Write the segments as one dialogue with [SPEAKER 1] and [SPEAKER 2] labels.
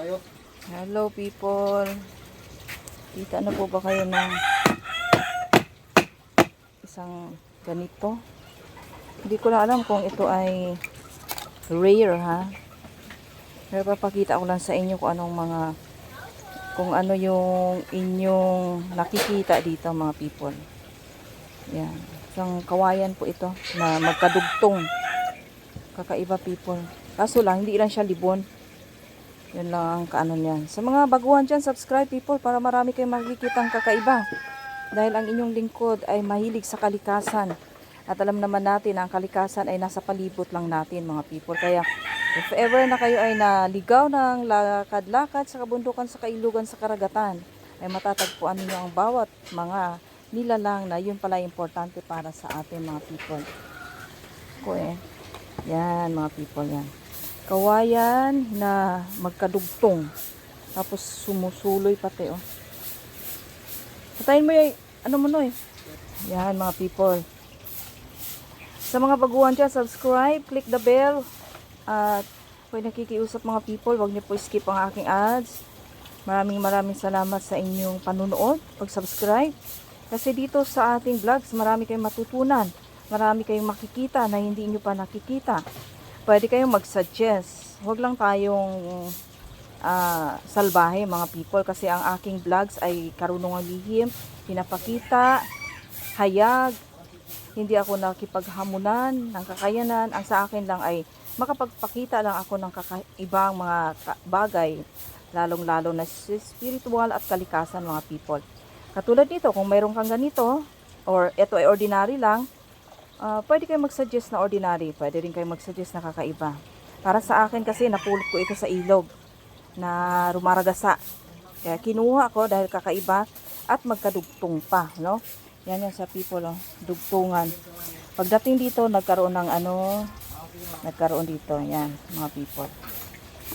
[SPEAKER 1] tayo.
[SPEAKER 2] Hello people. Kita na po ba kayo ng isang ganito? Hindi ko na alam kung ito ay rare ha. Pero papakita ko lang sa inyo kung anong mga kung ano yung inyong nakikita dito mga people. Yan. Isang kawayan po ito na magkadugtong. Kakaiba people. Kaso lang, hindi lang siya libon. Yun lang ang kaano niyan. Sa mga baguhan dyan, subscribe people para marami kayong makikitang kakaiba. Dahil ang inyong lingkod ay mahilig sa kalikasan. At alam naman natin, ang kalikasan ay nasa palibot lang natin mga people. Kaya if ever na kayo ay naligaw ng lakad-lakad sa kabundukan, sa kailugan, sa karagatan, ay matatagpuan ninyo ang bawat mga nilalang na yun pala importante para sa atin mga people. Ko eh. Yan mga people yan kawayan na magkadugtong. Tapos sumusuloy pati, oh. Patayin mo yung, ano mo no eh. Yan, mga people. Sa mga baguhan dyan, subscribe, click the bell. At kung nakikiusap mga people, wag niyo po skip ang aking ads. Maraming maraming salamat sa inyong panunood, pag-subscribe. Kasi dito sa ating vlogs, marami kayong matutunan. Marami kayong makikita na hindi nyo pa nakikita pwede kayong mag-suggest. Huwag lang tayong ah, salbahe mga people kasi ang aking vlogs ay karunungan lihim, pinapakita, hayag, hindi ako nakipaghamunan ng kakayanan. Ang sa akin lang ay makapagpakita lang ako ng kakaibang mga bagay, lalong-lalo na spiritual at kalikasan mga people. Katulad nito, kung mayroon kang ganito, or ito ay ordinary lang, Ah, pwede kayo mag-suggest na ordinary. Pwede rin kayo mag-suggest na kakaiba. Para sa akin kasi, napulot ko ito sa ilog na rumaragasa. Kaya kinuha ko dahil kakaiba at magkadugtong pa, no? Yan yan sa people, oh. Dugtungan. Pagdating dito, nagkaroon ng ano, nagkaroon dito, yan, mga people.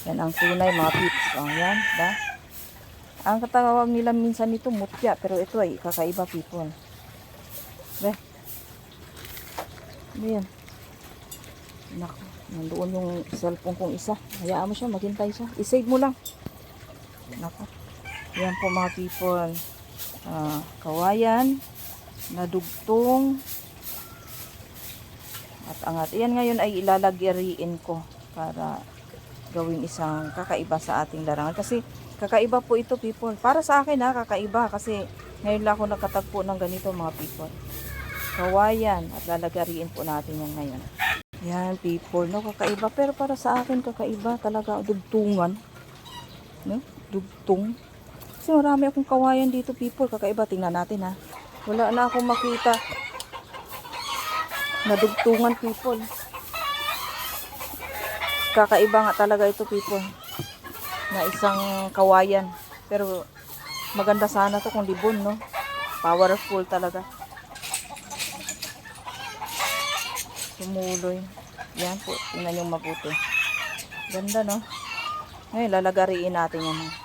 [SPEAKER 2] Yan ang tunay, mga peeps. Oh, yan, ba? Ang katawag nila minsan nito, mutya, pero ito ay kakaiba, people. Be, ano yan? Naku, nandoon yung cellphone kong isa. Hayaan mo siya, maghintay siya. I-save mo lang. Naku. Yan po mga people. Ah, kawayan. Nadugtong. At angat. Yan ngayon ay ilalagariin ko para gawing isang kakaiba sa ating larangan. Kasi kakaiba po ito people. Para sa akin ha, kakaiba. Kasi ngayon lang ako nakatagpo ng ganito mga people kawayan at lalagariin po natin yan ngayon. Yan, people, no, kakaiba. Pero para sa akin, kakaiba talaga, dugtungan. No? Dugtong. Kasi marami akong kawayan dito, people. Kakaiba, tingnan natin, ha. Wala na akong makita na dugtungan, people. Kakaiba nga talaga ito, people. Na isang kawayan. Pero, maganda sana to kung libon, no? Powerful talaga. Sumuloy. Yan po. Tingnan yung mabuti. Ganda, no? Ngayon, lalagariin natin yan.